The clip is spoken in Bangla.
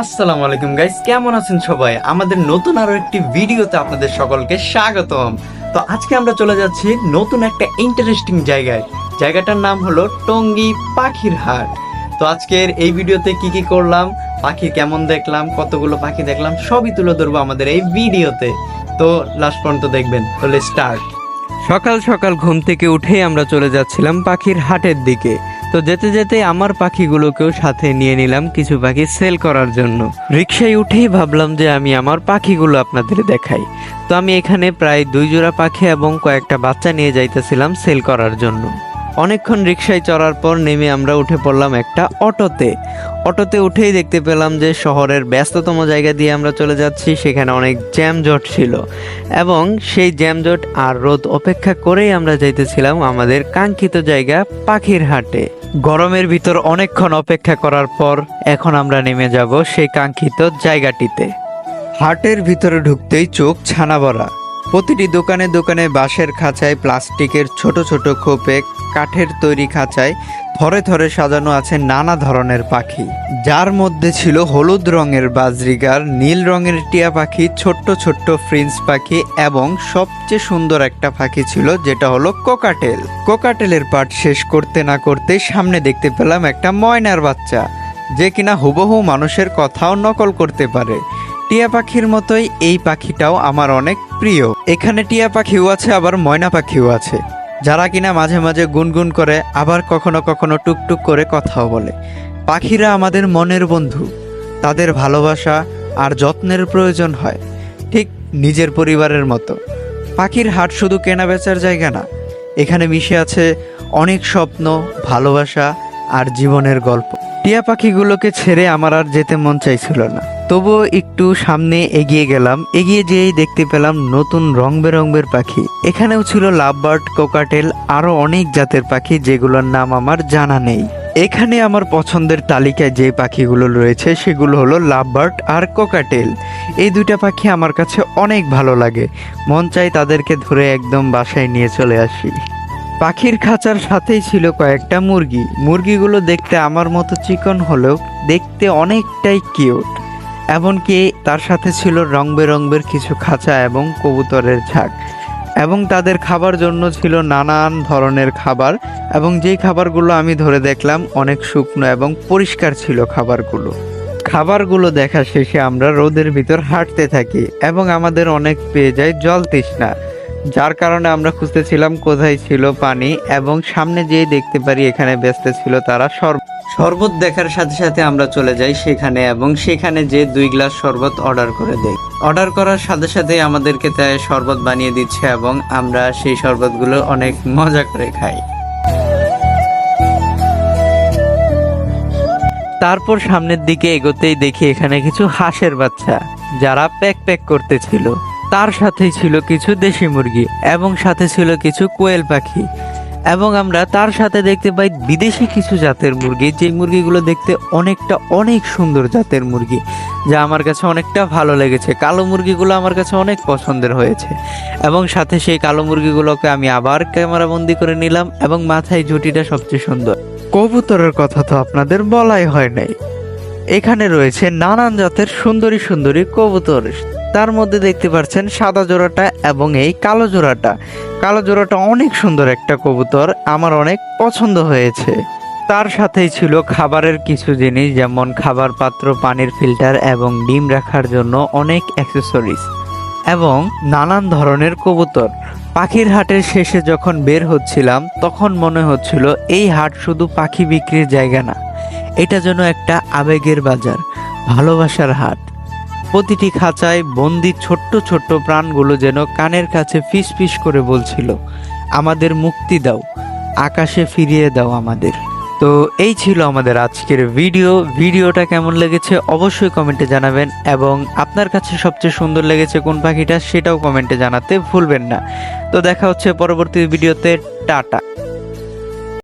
আসসালামু আলাইকুম গাইস কেমন আছেন সবাই? আমাদের নতুন আরও একটি ভিডিওতে আপনাদের সকলকে স্বাগতম। তো আজকে আমরা চলে যাচ্ছি নতুন একটা ইন্টারেস্টিং জায়গায়। জায়গাটার নাম হলো টঙ্গী পাখির হাট। তো আজকের এই ভিডিওতে কি কি করলাম, পাখি কেমন দেখলাম, কতগুলো পাখি দেখলাম, সবই তুলে ধরবো আমাদের এই ভিডিওতে। তো লাস্ট পর্যন্ত দেখবেন। তাহলে স্টার্ট সকাল সকাল ঘুম থেকে উঠেই আমরা চলে যাচ্ছিলাম পাখির হাটের দিকে। তো যেতে যেতে আমার পাখিগুলোকেও সাথে নিয়ে নিলাম কিছু পাখি সেল করার জন্য। রিক্সায় উঠেই ভাবলাম যে আমি আমার পাখিগুলো আপনাদের দেখাই। তো আমি এখানে প্রায় দুই জোড়া পাখি এবং কয়েকটা বাচ্চা নিয়ে যাইতেছিলাম সেল করার জন্য। অনেকক্ষণ রিক্সায় চড়ার পর নেমে আমরা উঠে পড়লাম একটা অটোতে। অটোতে উঠেই দেখতে পেলাম যে শহরের ব্যস্ততম জায়গা দিয়ে আমরা চলে যাচ্ছি, সেখানে অনেক জ্যামজট ছিল। এবং সেই জ্যামজট আর রোদ অপেক্ষা করেই আমরা যাইতেছিলাম আমাদের কাঙ্ক্ষিত জায়গা পাখির হাটে গরমের ভিতর অনেকক্ষণ অপেক্ষা করার পর এখন আমরা নেমে যাব সেই কাঙ্ক্ষিত জায়গাটিতে। হাটের ভিতরে ঢুকতেই চোখ ছানা ভরা। প্রতিটি দোকানে দোকানে বাঁশের খাঁচায় প্লাস্টিকের ছোট ছোট খোপে কাঠের তৈরি খাঁচায় থরে থরে সাজানো আছে নানা ধরনের পাখি। যার মধ্যে ছিল হলুদ রঙের বাজরিগার, নীল রঙের টিয়া পাখি, ছোট্ট ছোট্ট ফ্রিন্স পাখি এবং সবচেয়ে সুন্দর একটা পাখি ছিল যেটা হলো কোকাটেল। কোকাটেলের পাট শেষ করতে না করতে সামনে দেখতে পেলাম একটা ময়নার বাচ্চা, যে কিনা হুবহু মানুষের কথাও নকল করতে পারে। টিয়া পাখির মতোই এই পাখিটাও আমার অনেক প্রিয়। এখানে টিয়া পাখিও আছে, আবার ময়না পাখিও আছে। যারা কিনা মাঝে মাঝে গুনগুন করে, আবার কখনো কখনো টুকটুক করে কথাও বলে। পাখিরা আমাদের মনের বন্ধু। তাদের ভালোবাসা আর যত্নের প্রয়োজন হয়, ঠিক নিজের পরিবারের মতো। পাখির হাট শুধু কেনা বেচার জায়গা না, এখানে মিশে আছে অনেক স্বপ্ন, ভালোবাসা আর জীবনের গল্প। টিয়া পাখিগুলোকে ছেড়ে আমার আর যেতে মন চাইছিল না। তবুও একটু সামনে এগিয়ে গেলাম, এগিয়ে যেয়েই দেখতে পেলাম নতুন রং বেরঙের পাখি। এখানেও ছিল লাভবার্ড, কোকাটেল, আরও অনেক জাতের পাখি যেগুলোর নাম আমার জানা নেই। এখানে আমার পছন্দের তালিকায় যে পাখিগুলো রয়েছে সেগুলো হলো লাভবার্ড আর কোকাটেল। এই দুইটা পাখি আমার কাছে অনেক ভালো লাগে। মন চাই তাদেরকে ধরে একদম বাসায় নিয়ে চলে আসি। পাখির খাঁচার সাথেই ছিল কয়েকটা মুরগি। মুরগিগুলো দেখতে আমার মতো চিকন হলেও দেখতে অনেকটাই কিউট। এমনকি তার সাথে ছিল রং বেরঙের কিছু খাঁচা এবং কবুতরের ঝাঁক। এবং তাদের খাবার জন্য ছিল নানান ধরনের খাবার এবং যেই খাবারগুলো আমি ধরে দেখলাম অনেক শুকনো এবং পরিষ্কার ছিল খাবারগুলো। খাবারগুলো দেখা শেষে আমরা রোদের ভিতর হাঁটতে থাকি এবং আমাদের অনেক পেয়ে যায় জল তৃষ্ণা। যার কারণে আমরা খুঁজতেছিলাম কোথায় ছিল পানি এবং সামনে যেয়ে দেখতে পারি এখানে ব্যস্ত ছিল তারা শরবত শরবত দেখার সাথে সাথে আমরা চলে যাই সেখানে এবং সেখানে যে দুই গ্লাস শরবত অর্ডার করে দেই। অর্ডার করার সাথে সাথে আমাদেরকে তাই শরবত বানিয়ে দিচ্ছে এবং আমরা সেই শরবতগুলো অনেক মজা করে খাই। তারপর সামনের দিকে এগোতেই দেখি এখানে কিছু হাঁসের বাচ্চা যারা প্যাক প্যাক করতেছিল। তার সাথেই ছিল কিছু দেশি মুরগি এবং সাথে ছিল কিছু কোয়েল পাখি। এবং আমরা তার সাথে দেখতে পাই বিদেশি কিছু জাতের মুরগি যে মুরগিগুলো দেখতে অনেকটা অনেক সুন্দর জাতের মুরগি, যা আমার কাছে অনেকটা ভালো লেগেছে। কালো মুরগিগুলো আমার কাছে অনেক পছন্দের হয়েছে। এবং সাথে সেই কালো মুরগিগুলোকে আমি আবার ক্যামেরা বন্দি করে নিলাম এবং মাথায় ঝুটিটা সবচেয়ে সুন্দর। কবুতরের কথা তো আপনাদের বলাই হয় নাই। এখানে রয়েছে নানান জাতের সুন্দরী সুন্দরী কবুতর। তার মধ্যে দেখতে পাচ্ছেন সাদা জোড়াটা এবং এই কালো জোড়াটা। কালো জোড়াটা অনেক সুন্দর একটা কবুতর, আমার অনেক পছন্দ হয়েছে। তার সাথেই ছিল খাবারের কিছু জিনিস, যেমন খাবার পাত্র পানির ফিল্টার এবং ডিম রাখার জন্য অনেক অ্যাক্সেসরিজ এবং নানান ধরনের কবুতর। পাখির হাটের শেষে যখন বের হচ্ছিলাম, তখন মনে হচ্ছিল এই হাট শুধু পাখি বিক্রির জায়গা না, এটা যেন একটা আবেগের বাজার, ভালোবাসার হাট। প্রতিটি খাঁচায় বন্দি ছোট্ট ছোট্ট প্রাণগুলো যেন কানের কাছে ফিস ফিস করে বলছিল, আমাদের মুক্তি দাও, আকাশে ফিরিয়ে দাও আমাদের। তো এই ছিল আমাদের আজকের ভিডিও। ভিডিওটা কেমন লেগেছে অবশ্যই কমেন্টে জানাবেন এবং আপনার কাছে সবচেয়ে সুন্দর লেগেছে কোন পাখিটা সেটাও কমেন্টে জানাতে ভুলবেন না। তো দেখা হচ্ছে পরবর্তী ভিডিওতে। টাটা।